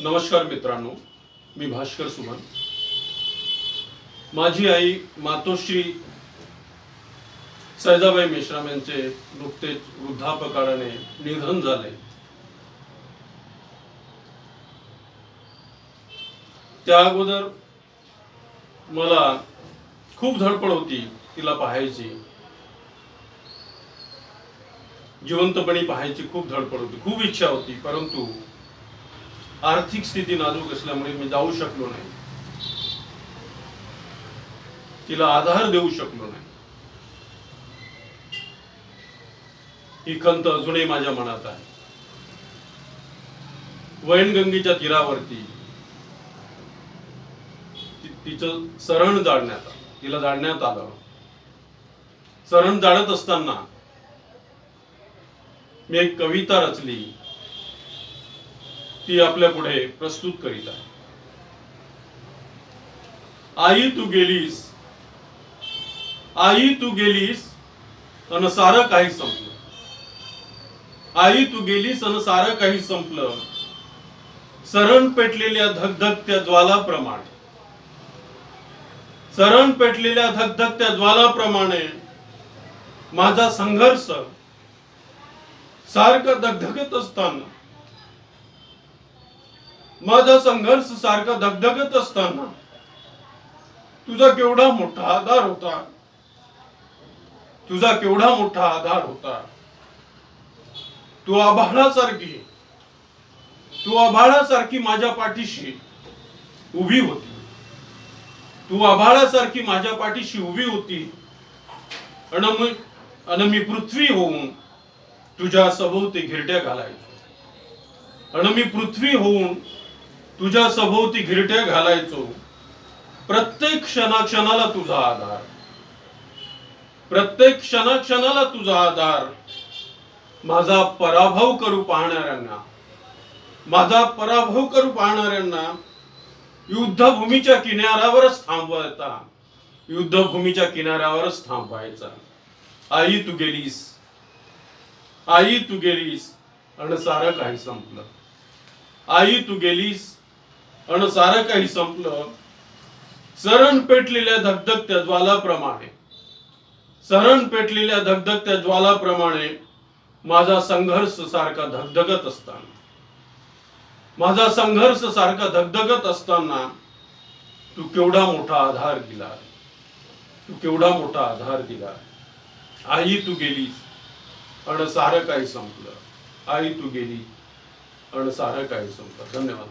नमस्कार मित्रांनो मी भास्कर सुमन. माझी आई मातोश्री सैजाबाई मेश्राम यांचे नुकतेच वृद्धापकाळाने निधन झाले. त्या अगोदर मला खूप धडपड होती तिला पाहायची. जिवंतपणी पाहायची खूप धडपड होती खूप इच्छा होती परंतु आर्थिक स्थिती नाजूक असल्यामुळे मी जाऊ शकलो नाही. तिला आधार देऊ शकलो नाही. ही खंत अजूनही माझ्या मनात आहे. वैनगंगेच्या तीरावरती तिचं सरण जाळण्यात आलं. तिला जाळण्यात आलं. सरण जाळत असताना मी एक कविता रचली. ती आपल्या पुढे प्रस्तुत करीत आहे. आई तू गेलीस. आई तू गेलीस अन सारं काही संपलं. आई तू गेलीस अन सारं काही संपलं. सरण पेटलेल्या धगधगत्या ज्वालाप्रमाणे. सरण पेटलेल्या धगधगत्या ज्वालाप्रमाणे माझा संघर्ष सारखं धगधगत असताना मध संघर्ष सारखं धगधगत असताना तुझा केवढा मोठा आधार होता. तुझा केवढा मोठा आधार होता. तू आभाळासारखी तू आभाळासारखी माझ्या पाठीशी उभी होती. तू आभाळासारखी माझ्या पाठीशी उभी होती. आणि आणि मी पृथ्वी होऊन तुझ्या सभोवती घिरट्या घालायचो. आणि मी पृथ्वी होऊन तुझ्या सभोवती घिरट्या घालायचो. प्रत्येक क्षणाक्षणाला तुझा आधार. प्रत्येक क्षणाक्षणाला तुझा आधार. माझा पराभव करू पाहणाऱ्यांना. माझा पराभव करू पाहणाऱ्यांना युद्धभूमीच्या किनाऱ्यावरच थांबवायचा. युद्धभूमीच्या किनाऱ्यावरच थांबवायचा आई तू गेलीस. आई तू गेलीस. आणि सारं काही संपलं. आई तू गेलीस. आणि सारं काही संपलं सरण पेटलेल्या धगधगत्या ज्वालाप्रमाणे. सरण पेटलेल्या धगधगत्या ज्वालाप्रमाणे माझा संघर्ष सारखा धगधगत असताना. माझा संघर्ष सारखा धगधगत असताना तू केवढा मोठा आधार दिला. तू केवढा मोठा आधार दिला. आई तू गेलीस आणि सारं काही संपलं. आई तू गेली आणि सारं काही संपलं. धन्यवाद.